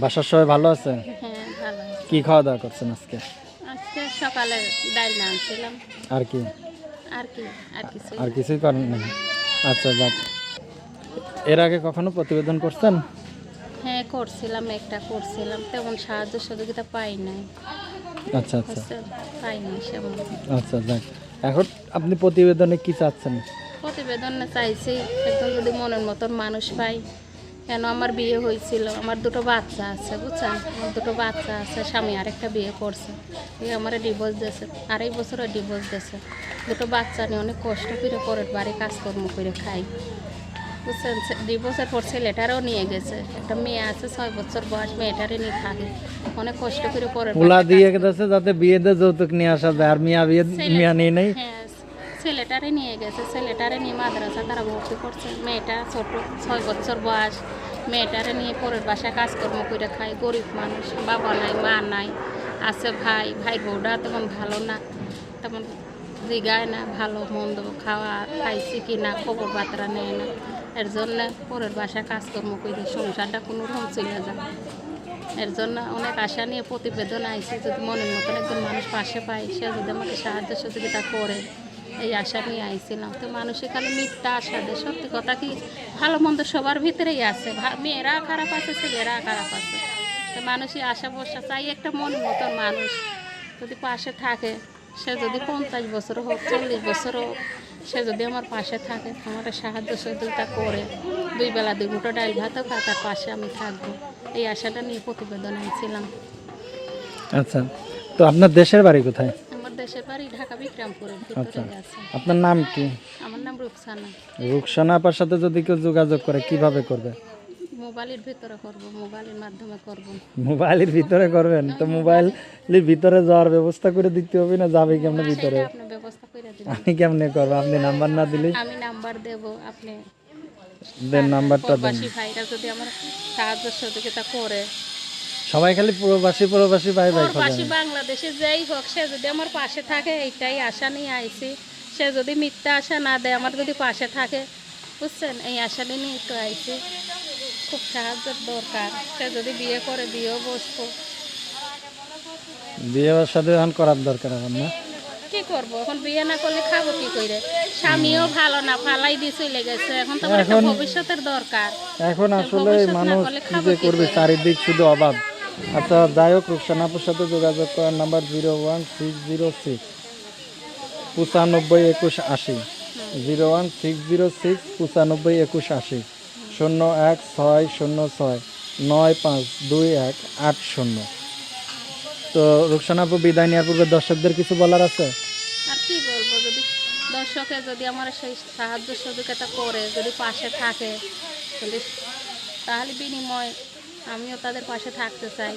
বাসার সবাই ভালো আছে হ্যাঁ কি খাওয়া দাওয়া করছেন আজকে? আজকে সকালে ডাল নামছিলাম আর কি? আর কি আর কিছু আর কিছুই করেন নাই। আচ্ছা যাক এর আগে কখনো প্রতিবেদন করছেন? হ্যাঁ করছিলাম একটা করছিলাম। তেমন সাহায্য সহযোগিতা পাই নাই। আচ্ছা আচ্ছা? পাই নাই সেমন। আচ্ছা যাক। এখন আপনি প্রতিবেদনে কি চাচ্ছেন? প্রতিবেদনে চাইছি একদম যদি মনের মতন মানুষ পাই। কেন আমার বিয়ে হয়েছিল? আমার দুটো বাচ্চা আছে বুঝছেন? আমার দুটো বাচ্চা আছে স্বামী আরেকটা বিয়ে করছে। এই আমার ডিভোর্স দিয়েছে আড়াই বছরও ডিভোর্স দিয়েছে। দুটো বাচ্চা নিয়ে অনেক কষ্ট করে পরের বাড়ি কাজকর্ম করে খাই। বুঝছেন? ডিভোর্সের পর ছেলেটারও নিয়ে গেছে। একটা মেয়ে আছে ছয় বছর বয়স মেয়েটারে নিয়ে থাকে। অনেক কষ্ট করে পরের পোলা দিয়ে গেছে যাতে বিয়েতে যৌতুক নিয়ে আসা যায়। আর মিয়া বিয়ে মিয়া নিয়ে নেই। হ্যাঁ ছেলেটারে নিয়ে গেছে, ছেলেটারে নিয়ে মাদ্রাসা তারা ভর্তি করছে। মেয়েটা ছোট, ছয় বছর বয়স। মেয়েটারে নিয়ে পরের বাসায় কাজকর্ম করে খায়। গরিব মানুষ, বাবা নাই, মা নাই, আছে ভাই ভাই বউটা তেমন ভালো না, তেমন জিগায় না, ভালো মন্দ খাওয়া খাইছি কি না খবর বার্তা নেয় না। এর জন্য পরের বাসায় কাজকর্ম করে সংসারটা কোনো রকম চলে যায়। এর জন্য অনেক আশা নিয়ে প্রতিবেদন আইছে, যদি মনের মতন একজন মানুষ পাশে পায়, সে যদি আমাকে সাহায্য সহযোগিতা করে। এই আশা নিয়ে আইছিলাম। তো মানুষের খালি মিথ্যা আশা দেয় সত্যি কথা কি? ভালো মন্দ সবার ভিতরেই আছে। মেয়েরা খারাপ আছে, ছেলেরা খারাপ আছে। তো মানুষই আশা বসা চাই একটা মনের মতন মানুষ যদি পাশে থাকে। সে যদি পঞ্চাশ বছর হোক, চল্লিশ বছর হোক, সে যদি আমার পাশে থাকে, আমার সাহায্য সহযোগিতা করে। দুই বেলা দুই মুঠো ডাল ভাতও খা তার পাশে আমি থাকব। এই আশাটা নিয়ে প্রতিবেদন আনছিলাম আচ্ছা। তো আপনার দেশের বাড়ি কোথায়? দেশের বাড়ি ঢাকা বিক্রমপুরের আচ্ছা। আপনার নাম কি? আমার নাম রুকসানা। আপার সাথে যদি কেউ যোগাযোগ করে কীভাবে করবে? মোবাইলের ভিতরে করব মোবাইলের মাধ্যমে করব। মোবাইলের ভিতরে করবেন? তো মোবাইলের ভিতরে যাওয়ার ব্যবস্থা করে দিতে হবে না? যাবে কেমন ভিতরে? আপনি ব্যবস্থা করে দিবেন। আমি কেমনে করব আপনি নাম্বার না দিলে? আমি নাম্বার দেব আপনি দেন নাম্বারটা দেন। ভাইরা যদি আমার সাহায্য সহযোগিতা করে সবাই খালি প্রবাসী প্রবাসী ভাই ভাই প্রবাসী বাংলাদেশে যেই হোক সে যদি আমার পাশে থাকে এইটাই আশা নিয়ে আইছি। সে যদি মিথ্যা আশা না দেয় আমার যদি পাশে থাকে বুঝছেন? এই আশা নিয়ে তো আইছি। খুব সাহায্যের দরকার। সে যদি বিয়ে করে বিয়েও বসবো। বিয়ে সাথে এখন করার দরকার এখন না? কি করব? এখন বিয়ে না করলে খাব কি করে স্বামীও ভালো না ফালাই দিয়ে চলে গেছে। এখন তো ভবিষ্যতের দরকার। এখন আসলে মানুষ কি করবে? চারিদিক শুধু অভাব আচ্ছা যাই হোক রুকসানাপুর সাথে যোগাযোগ করার number zero one six zero six পঁচানব্বই একুশ আশি। Zero one six zero six পঁচানব্বই একুশ আশি। শূন্য এক ছয় শূন্য ছয় নয় পাঁচ দুই এক আট শূন্য। তো রুকসানাপুর বিদায় নেওয়ার পূর্বে দর্শকদের কিছু বলার আছে? আর কি যদি দর্শকে যদি আমার সেই সাহায্য সহযোগিতা করে, যদি পাশে থাকে তাহলে বিনিময় আমিও তাদের পাশে থাকতে চাই।